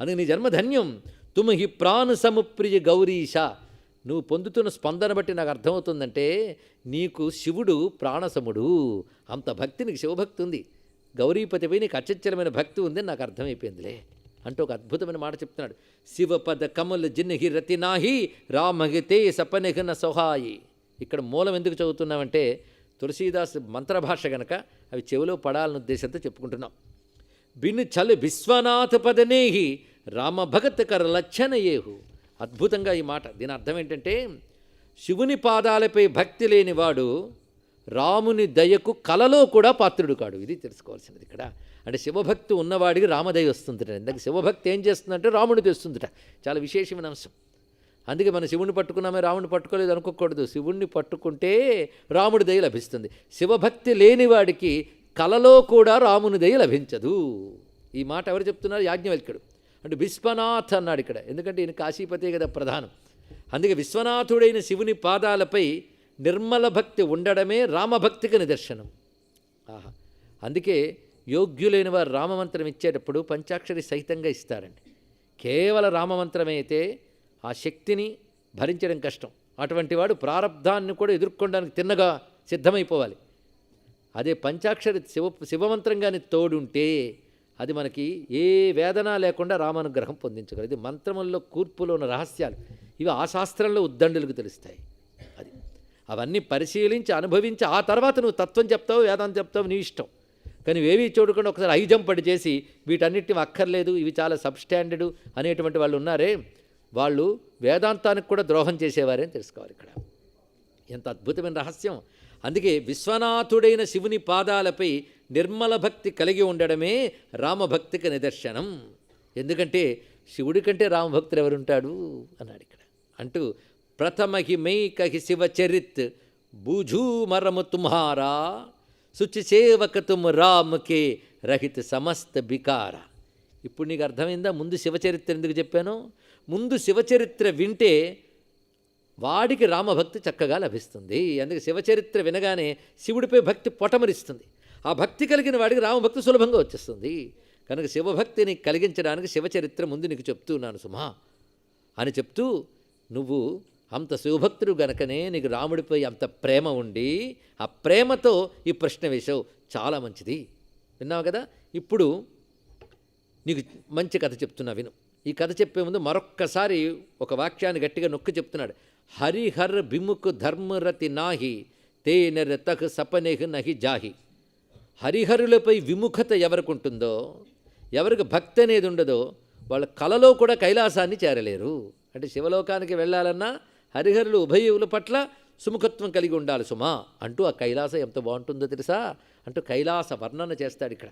అందుకే నీ జన్మధన్యం. తుమహి ప్రాణ సముప్రియ గౌరీశ. నువ్వు పొందుతున్న స్పందన బట్టి నాకు అర్థమవుతుందంటే నీకు శివుడు ప్రాణసముడు. అంత భక్తి నీకు శివభక్తి ఉంది గౌరీపతిపై నీకు అచంచలమైన భక్తి ఉందని నాకు అర్థమైపోయిందిలే. అంటూ ఒక అద్భుతమైన మాట చెప్తున్నాడు. శివపద కమల జిన్నహి రతినాహి రామహితే సపనిఘన సొహాయి. ఇక్కడ మూలం ఎందుకు చదువుతున్నామంటే తులసీదాస్ మంత్రభాష గనక అవి చెవిలో పడాలన్న ఉద్దేశంతో చెప్పుకుంటున్నాం. బిను చలు విశ్వనాథ పదనేహి రామభగత్ కర లక్షణయేహు అద్భుతంగా ఈ మాట. దీని అర్థం ఏంటంటే శివుని పాదాలపై భక్తి లేనివాడు రాముని దయకు కలలో కూడా పాత్రుడు కాడు. ఇది తెలుసుకోవాల్సినది ఇక్కడ. అంటే శివభక్తి ఉన్నవాడికి రామదయ వస్తుందిట. ఇందాక శివభక్తి ఏం చేస్తుందంటే రాముని తెస్తుందిట చాలా విశేషమైన అంశం. అందుకే మనం శివుణ్ణి పట్టుకున్నామే రాముని పట్టుకోలేదు అనుకోకూడదు. శివుణ్ణి పట్టుకుంటే రాముడి దయ లభిస్తుంది. శివభక్తి లేనివాడికి కలలో కూడా రాముని దయ లభించదు. ఈ మాట ఎవరు చెప్తున్నారు? యాజ్ఞవల్క్యుడు. అంటే విశ్వనాథ్ అన్నాడు ఇక్కడ. ఎందుకంటే ఈయన కాశీపతే కదా ప్రధానం. అందుకే విశ్వనాథుడైన శివుని పాదాలపై నిర్మల భక్తి ఉండడమే రామభక్తికి నిదర్శనం. ఆహా. అందుకే యోగ్యులైన వారు రామమంత్రం ఇచ్చేటప్పుడు పంచాక్షరి సహితంగా ఇస్తారండి. కేవల రామమంత్రమే అయితే ఆ శక్తిని భరించడం కష్టం. అటువంటి వాడు ప్రారంధాన్ని కూడా ఎదుర్కొనడానికి తిన్నగా సిద్ధమైపోవాలి. అదే పంచాక్షరి శివ శివమంత్రంగాని తోడుంటే అది మనకి ఏ వేదన లేకుండా రామానుగ్రహం పొందించగలదు. ఇది మంత్రముల్లో కూర్పులో ఉన్న రహస్యాలు. ఇవి ఆ శాస్త్రంలో ఉద్దండులకు తెలుస్తాయి. అది. అవన్నీ పరిశీలించి అనుభవించి ఆ తర్వాత నువ్వు తత్వం చెప్తావు వేదాంతం చెప్తావు నీ ఇష్టం. కానీ ఇవేవి చూడకుండా ఒకసారి ఐజంపడి చేసి వీటన్నిటిని అక్కర్లేదు ఇవి చాలా సబ్స్టాండర్డ్ అనేటువంటి వాళ్ళు ఉన్నారే వాళ్ళు వేదాంతానికి కూడా ద్రోహం చేసేవారే అని తెలుసుకోవాలి ఇక్కడ. ఎంత అద్భుతమైన రహస్యం. అందుకే విశ్వనాథుడైన శివుని పాదాలపై నిర్మల భక్తి కలిగి ఉండడమే రామభక్తికి నిదర్శనం. ఎందుకంటే శివుడి కంటే రామభక్తులు ఎవరుంటాడు? అన్నాడు ఇక్కడ. అంటూ ప్రథమహి మైకహి శివ చరిత్ మరము తుమ్హారా శుచి సేవక తుమ్ రామ్కే రహిత సమస్త బికార. ఇప్పుడు నీకు అర్థమైందా? ముందు శివచరిత్ర ఎందుకు చెప్పాను? ముందు శివచరిత్ర వింటే వాడికి రామభక్తి చక్కగా లభిస్తుంది. అందుకే శివచరిత్ర వినగానే శివుడిపై భక్తి పొటమరిస్తుంది. ఆ భక్తి కలిగిన వాడికి రామభక్తి సులభంగా వచ్చేస్తుంది. కనుక శివభక్తిని కలిగించడానికి శివచరిత్ర ముందు నీకు చెప్తున్నాను సుమా. అని చెప్తూ నువ్వు అంత శివభక్తుడు గనకనే నీకు రాముడిపై అంత ప్రేమ ఉండి ఆ ప్రేమతో ఈ ప్రశ్న వేశావు. చాలా మంచిది. విన్నావు కదా? ఇప్పుడు నీకు మంచి కథ చెప్తున్నా విను. ఈ కథ చెప్పే ముందు మరొక్కసారి ఒక వాక్యాన్ని గట్టిగా నొక్కి చెప్తున్నాడు. హరిహర్ బిముక్ ధర్మరతి నాహి తేన తహ్ సపనేహ్ నహి జాహి. హరిహరులపై విముఖత ఎవరికి ఉంటుందో ఎవరికి భక్తి అనేది ఉండదో వాళ్ళ కలలో కూడా కైలాసాన్ని చేరలేరు. అంటే శివలోకానికి వెళ్ళాలన్నా హరిహరులు ఉభయుల పట్ల సుముఖత్వం కలిగి ఉండాలి సుమా అంటూ ఆ కైలాసం ఎంత బాగుంటుందో తెలుసా? అంటూ కైలాస వర్ణన చేస్తాడు ఇక్కడ.